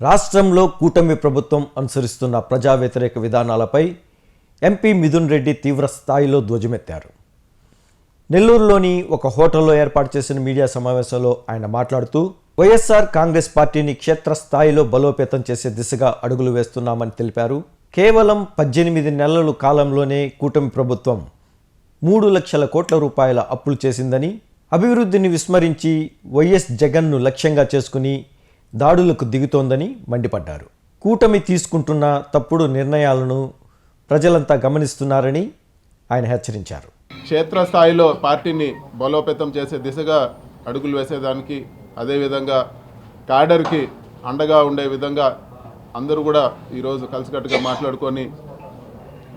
రాష్ట్రంలో కూటమి ప్రభుత్వం అనుసరిస్తున్న ప్రజా వ్యతిరేక విధానాలపై ఎంపీ మిథున్ రెడ్డి తీవ్ర స్థాయిలో ధ్వజమెత్తారు. నెల్లూరులోని ఒక హోటల్లో ఏర్పాటు చేసిన మీడియా సమావేశంలో ఆయన మాట్లాడుతూ వైఎస్ఆర్ కాంగ్రెస్ పార్టీని క్షేత్రస్థాయిలో బలోపేతం చేసే దిశగా అడుగులు వేస్తున్నామని తెలిపారు. కేవలం పద్దెనిమిది నెలల కాలంలోనే కూటమి ప్రభుత్వం మూడు లక్షల కోట్ల రూపాయల అప్పులు చేసిందని అభివృద్ధిని విస్మరించి వైఎస్ జగన్ను లక్ష్యంగా చేసుకుని దాడులకు దిగుతోందని మండిపడ్డారు. కూటమి తీసుకుంటున్న తప్పుడు నిర్ణయాలను ప్రజలంతా గమనిస్తున్నారని ఆయన హెచ్చరించారు. క్షేత్రస్థాయిలో పార్టీని బలోపేతం చేసే దిశగా అడుగులు వేసేదానికి అదేవిధంగా క్యాడర్కి అండగా ఉండే విధంగా అందరూ కూడా ఈరోజు కలిసికట్టుగా మాట్లాడుకొని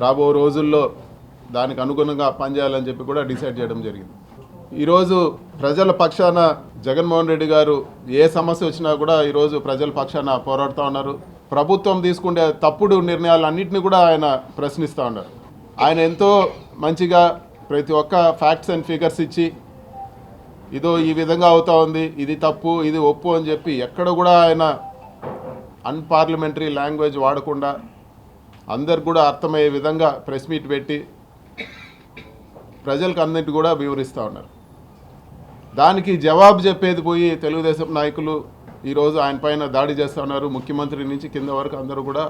రాబో రోజుల్లో దానికి అనుగుణంగా పనిచేయాలని చెప్పి కూడా డిసైడ్ చేయడం జరిగింది. ఈరోజు ప్రజల పక్షాన జగన్మోహన్ రెడ్డి గారు ఏ సమస్య వచ్చినా కూడా ఈరోజు ప్రజల పక్షాన పోరాడుతూ ఉన్నారు. ప్రభుత్వం తీసుకునే తప్పుడు నిర్ణయాలన్నింటినీ కూడా ఆయన ప్రశ్నిస్తూ ఉన్నారు. ఆయన ఎంతో మంచిగా ప్రతి ఒక్క ఫ్యాక్ట్స్ అండ్ ఫిగర్స్ ఇచ్చి ఇదో ఈ విధంగా అవుతా ఉంది ఇది తప్పు ఇది ఒప్పు అని చెప్పి ఎక్కడ కూడా ఆయన అన్పార్లమెంటరీ లాంగ్వేజ్ వాడకుండా అందరు కూడా అర్థమయ్యే విధంగా ప్రెస్ మీట్ పెట్టి ప్రజలకు అందరికీ కూడా వివరిస్తూ ఉన్నారు. దానికి జవాబు చెప్పేది పోయి తెలుగుదేశం నాయకులు ఈరోజు ఆయన పైన దాడి చేస్తున్నారు. ముఖ్యమంత్రి నుంచి కింద వరకు అందరూ కూడా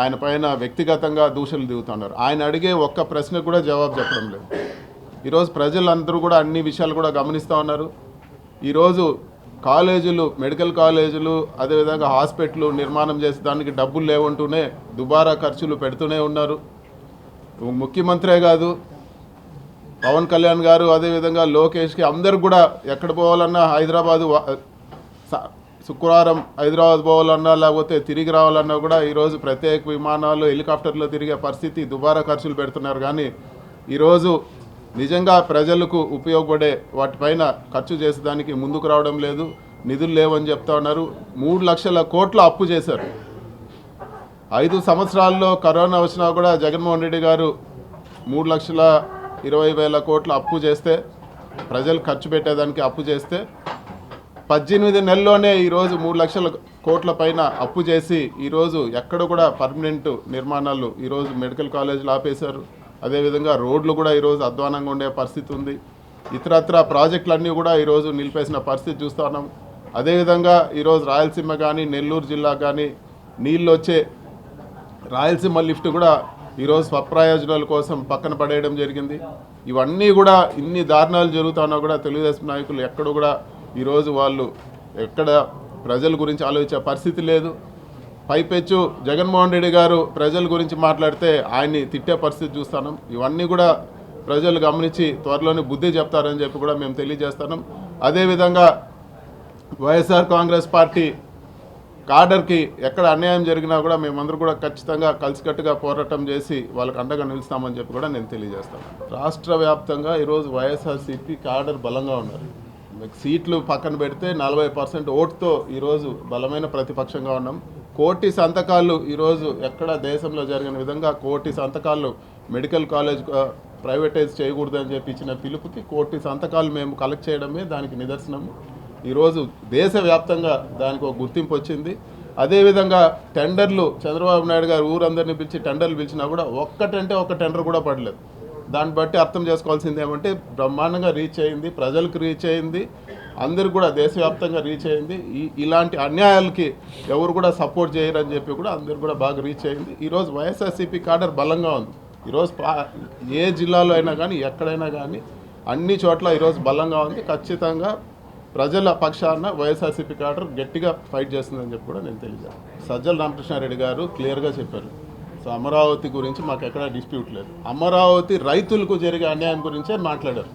ఆయన పైన వ్యక్తిగతంగా దూషణలు దిగుతున్నారు. ఆయన అడిగే ఒక్క ప్రశ్న కూడా జవాబు చెప్పడం లేదు. ఈరోజు ప్రజలందరూ కూడా అన్ని విషయాలు కూడా గమనిస్తూ ఉన్నారు. ఈరోజు కాలేజీలు మెడికల్ కాలేజీలు అదేవిధంగా హాస్పిటల్ నిర్మాణం చేసే దానికి డబ్బులు లేవంటూనే దుబారా ఖర్చులు పెడుతూనే ఉన్నారు. ముఖ్యమంత్రే కాదు పవన్ కళ్యాణ్ గారు అదేవిధంగా లోకేష్కి అందరు కూడా ఎక్కడ పోవాలన్నా హైదరాబాదు శుక్రవారం హైదరాబాద్ పోవాలన్నా లేకపోతే తిరిగి రావాలన్నా కూడా ఈరోజు ప్రత్యేక విమానాలు హెలికాప్టర్లో తిరిగే పరిస్థితి దుబారా ఖర్చులు పెడుతున్నారు. కానీ ఈరోజు నిజంగా ప్రజలకు ఉపయోగపడే వాటిపైన ఖర్చు చేసేదానికి ముందుకు రావడం లేదు. నిధులు లేవని చెప్తా ఉన్నారు. మూడు లక్షల కోట్ల అప్పు చేశారు. ఐదు సంవత్సరాల్లో కరోనా వచ్చినా కూడా జగన్మోహన్ రెడ్డి గారు మూడు లక్షల ఇరవై వేల కోట్ల అప్పు చేస్తే ప్రజలు ఖర్చు పెట్టేదానికి అప్పు చేస్తే పద్దెనిమిది నెలల్లోనే ఈరోజు మూడు లక్షల కోట్ల పైన అప్పు చేసి ఈరోజు ఎక్కడ కూడా పర్మనెంట్ నిర్మాణాలు ఈరోజు మెడికల్ కాలేజీలు ఆపేశారు. అదేవిధంగా రోడ్లు కూడా ఈరోజు అధ్వానంగా ఉండే పరిస్థితి ఉంది. ఇతరత్ర ప్రాజెక్టులన్నీ కూడా ఈరోజు నిలిపేసిన పరిస్థితి చూస్తూ ఉన్నాం. అదేవిధంగా ఈరోజు రాయలసీమ కానీ నెల్లూరు జిల్లా కానీ నీళ్ళు వచ్చే రాయలసీమ లిఫ్ట్ కూడా ఈరోజు స్వప్రయోజనాల కోసం పక్కన పడేయడం జరిగింది. ఇవన్నీ కూడా ఇన్ని దారుణాలు జరుగుతున్నా కూడా తెలుగుదేశం నాయకులు ఎక్కడ కూడా ఈరోజు వాళ్ళు ఎక్కడ ప్రజల గురించి ఆలోచించే పరిస్థితి లేదు. పైపెచ్చు జగన్మోహన్ రెడ్డి గారు ప్రజల గురించి మాట్లాడితే ఆయన్ని తిట్టే పరిస్థితి చూస్తాను. ఇవన్నీ కూడా ప్రజలు గమనించి త్వరలోనే బుద్ధి చెప్తారని చెప్పి కూడా మేము తెలియజేస్తాం అదేవిధంగా వైఎస్ఆర్ కాంగ్రెస్ పార్టీ కాడర్కి ఎక్కడ అన్యాయం జరిగినా కూడా మేమందరూ కూడా ఖచ్చితంగా కలిసికట్టుగా పోరాటం చేసి వాళ్ళకి అండగా నిలుస్తామని చెప్పి కూడా నేను తెలియజేస్తాను. రాష్ట్ర వ్యాప్తంగా ఈరోజు వైఎస్ఆర్సీపీ కాడర్ బలంగా ఉన్నారు. మీకు సీట్లు పక్కన పెడితే నలభై పర్సెంట్ ఓటుతో ఈరోజు బలమైన ప్రతిపక్షంగా ఉన్నాం. కోటి సంతకాలు ఈరోజు ఎక్కడ దేశంలో జరిగిన విధంగా కోటి సంతకాలు మెడికల్ కాలేజ్ ప్రైవేటైజ్ చేయకూడదని చెప్పి ఇచ్చిన పిలుపుకి కోటి సంతకాలు మేము కలెక్ట్ చేయడమే దానికి నిదర్శనము. ఈరోజు దేశవ్యాప్తంగా దానికి ఒక గుర్తింపు వచ్చింది. అదేవిధంగా టెండర్లు చంద్రబాబు నాయుడు గారు ఊరందరినీ పిలిచి టెండర్లు పిలిచినా కూడా ఒక్కటంటే ఒక్క టెండర్ కూడా పడలేదు. దాన్ని బట్టి అర్థం చేసుకోవాల్సింది ఏమంటే బ్రహ్మాండంగా రీచ్ అయింది ప్రజలకు రీచ్ అయింది అందరు కూడా దేశవ్యాప్తంగా రీచ్ అయింది. ఈ ఇలాంటి అన్యాయాలకి ఎవరు కూడా సపోర్ట్ చేయరని చెప్పి కూడా అందరు కూడా బాగా రీచ్ అయింది. ఈరోజు వైఎస్ఆర్సీపీ కాడర్ బలంగా ఉంది. ఈరోజు పా ఏ జిల్లాలో అయినా కానీ ఎక్కడైనా కానీ అన్ని చోట్ల ఈరోజు బలంగా ఉంది. ఖచ్చితంగా ప్రజల పక్షాన వైఎస్ఆర్సీపీ కాడర్ గట్టిగా ఫైట్ చేస్తుందని చెప్పి కూడా నేను తెలియజేస్తాను. సజ్జల రామకృష్ణారెడ్డి గారు క్లియర్గా చెప్పారు. సో అమరావతి గురించి మాకు ఎక్కడ డిస్ప్యూట్ లేదు. అమరావతి రైతులకు జరిగే అన్యాయం గురించే మాట్లాడారు.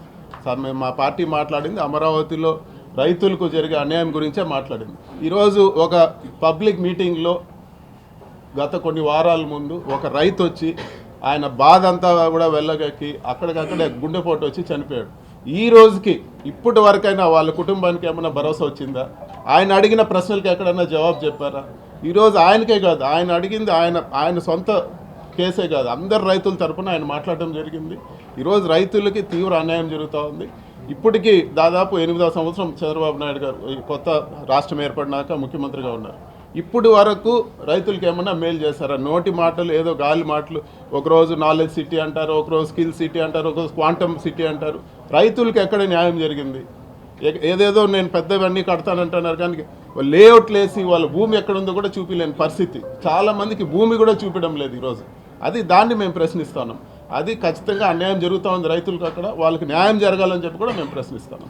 సార్ మేము మా పార్టీ మాట్లాడింది అమరావతిలో రైతులకు జరిగే అన్యాయం గురించే మాట్లాడింది. ఈరోజు ఒక పబ్లిక్ మీటింగ్లో గత కొన్ని వారాల ముందు ఒక రైతు వచ్చి ఆయన బాధ అంతా కూడా వెళ్ళగక్కి అక్కడికక్కడే గుండెపోటు వచ్చి చనిపోయాడు. ఈ రోజుకి ఇప్పటి వరకైనా వాళ్ళ కుటుంబానికి ఏమైనా భరోసా వచ్చిందా? ఆయన అడిగిన ప్రశ్నలకి ఎక్కడైనా జవాబు చెప్పారా? ఈరోజు ఆయనకే కాదు ఆయన అడిగింది ఆయన ఆయన సొంత కేసే కాదు. అందరు రైతుల తరపున ఆయన మాట్లాడడం జరిగింది. ఈరోజు రైతులకి తీవ్ర అన్యాయం జరుగుతూ ఉంది. ఇప్పటికీ దాదాపు ఎనిమిదవ సంవత్సరం చంద్రబాబు నాయుడు గారు ఈ కొత్త రాష్ట్రం ఏర్పడినాక ముఖ్యమంత్రిగా ఉన్నారు. ఇప్పుడు వరకు రైతులకి ఏమన్నా మేలు చేస్తారా నోటి మాటలు ఏదో గాలి మాటలు ఒకరోజు నాలెడ్జ్ సిటీ అంటారు ఒకరోజు స్కిల్ సిటీ అంటారు ఒకరోజు క్వాంటమ్ సిటీ అంటారు. రైతులకి ఎక్కడ న్యాయం జరిగింది? ఏ- ఏదేదో నేను పెద్దవన్నీ కడతానంటున్నారు కానీ లేఅవుట్లు వేసి వాళ్ళ భూమి ఎక్కడ ఉందో కూడా చూపించలేని పరిస్థితి. చాలామందికి భూమి కూడా చూపించడం లేదు ఈరోజు. అది దాన్ని మేము ప్రశ్నిస్తున్నాం. అది ఖచ్చితంగా అన్యాయం జరుగుతూ ఉంది రైతులకు అక్కడ వాళ్ళకి న్యాయం జరగాలని చెప్పి కూడా మేము ప్రశ్నిస్తున్నాం.